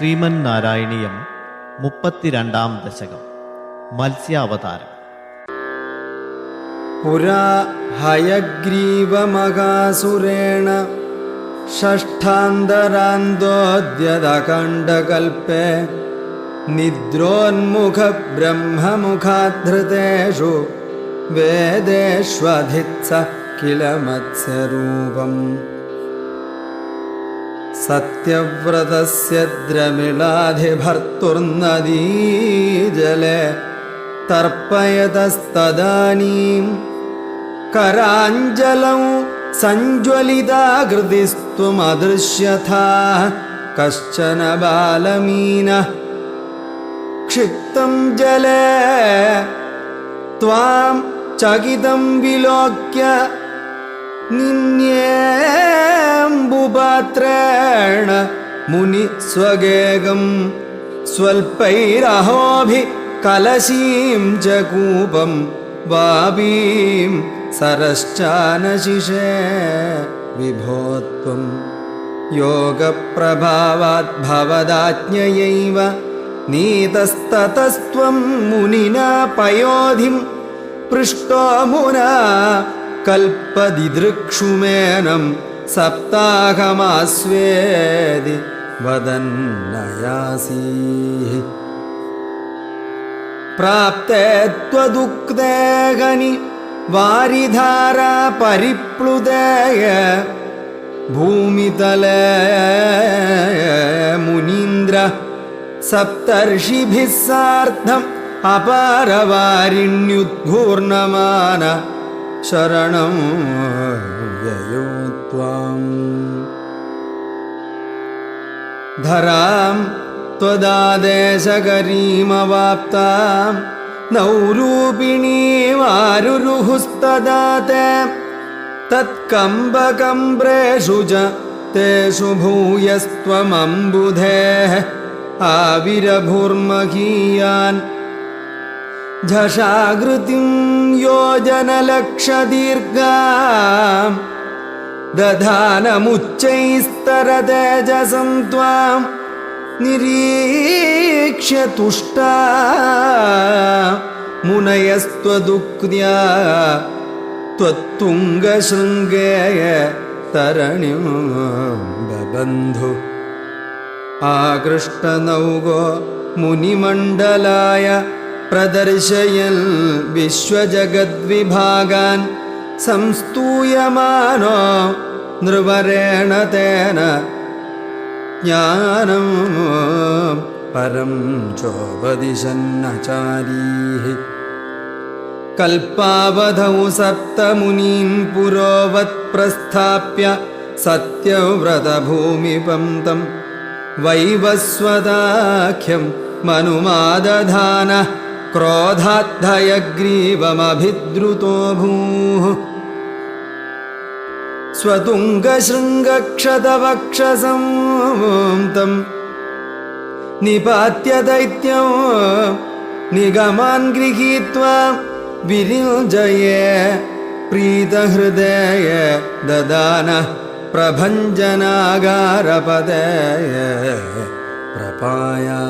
ശ്രീമന്നാരായണീയം മുപ്പത്തിരണ്ടാം ദശകം മത്സ്യാവതാരം पुरा हयग्रीवमगासुरेण षष्ठान्तरान्दोद्यदकण्डकल्पे निद्रोन्मुखब्रह्ममुखाधृतेषु वेदेष्वधित्स किल मत्स्यरूपम् सत्यव्रतस्य द्रमिळाधिभर्तुर्नदीजले तर्पयतस्तदानीम् कराञ्जलौ सञ्ज्वलिताकृतिस्त्वमदृश्यथा कश्चन बालमीनः क्षिप्तं जले त्वां चकितं विलोक्य നിന്യേമ്പുപാത്രേണ മുനി സ്വഗേകം സ്വൽപ്പൈരഹോഭി കലശീം ജകൂപം വാപീം സരശ്ചാനശിഷേ വിഭോത്വം. യോഗപ്രഭാവാത് ഭവദാജ്ഞയൈവ നീതസ്തതസ്ത്വം മുനിന പയോധിം. പൃഷ്ടോ മുന मुना कल्पदिदृक्षुमेनं सप्ताहमास्वेदि वदन्नयासीः। प्राप्ते त्वदुक्ते गनि वारिधारा परिप्लुतेय भूमितले मुनीन्द्र सप्तर्षिभिः सार्धम् अपारवारिण्युद्घूर्णमान शरणं ययो त्वाम् धरां त्वदादेशकरीमवाप्तां नौरूपिणीमारुरुहुस्तदा ते तत्कम्बकम्ब्रेषु च तेषु भूयस्त्वमम्बुधेः आविरभूर्महीयान्। झषाकृतिं योजनलक्षदीर्घाम् दधानमुच्चैस्तरतेजसं त्वां निरीक्ष्य तुष्टा मुनयस्त्वदुक्त्या त्वत्तुङ्गशृङ्गेय तरणिं बबन्धु आकृष्टनौगो मुनिमण्डलाय प्रदर्शयन् विश्वजगद्विभागान् संस्तूयमानो नृवरेण तेन ज्ञानं परं चोपदिशन्नचारीः। कल्पावधौ सप्तमुनीन् पुरोवत् प्रस्थाप्य सत्यव्रतभूमिपं तं वैवस्वदाख्यं मनुमादधानः क्रोधाद्धयग्रीवमभिद्रुतो भूः। स्वतुङ्गशृङ्गक्षतवक्षसं तं निपात्य दैत्यं निगमान् गृहीत्वा विरिञ्जये प्रीतहृदय ददानः प्रभञ्जनागारपदय प्रपाया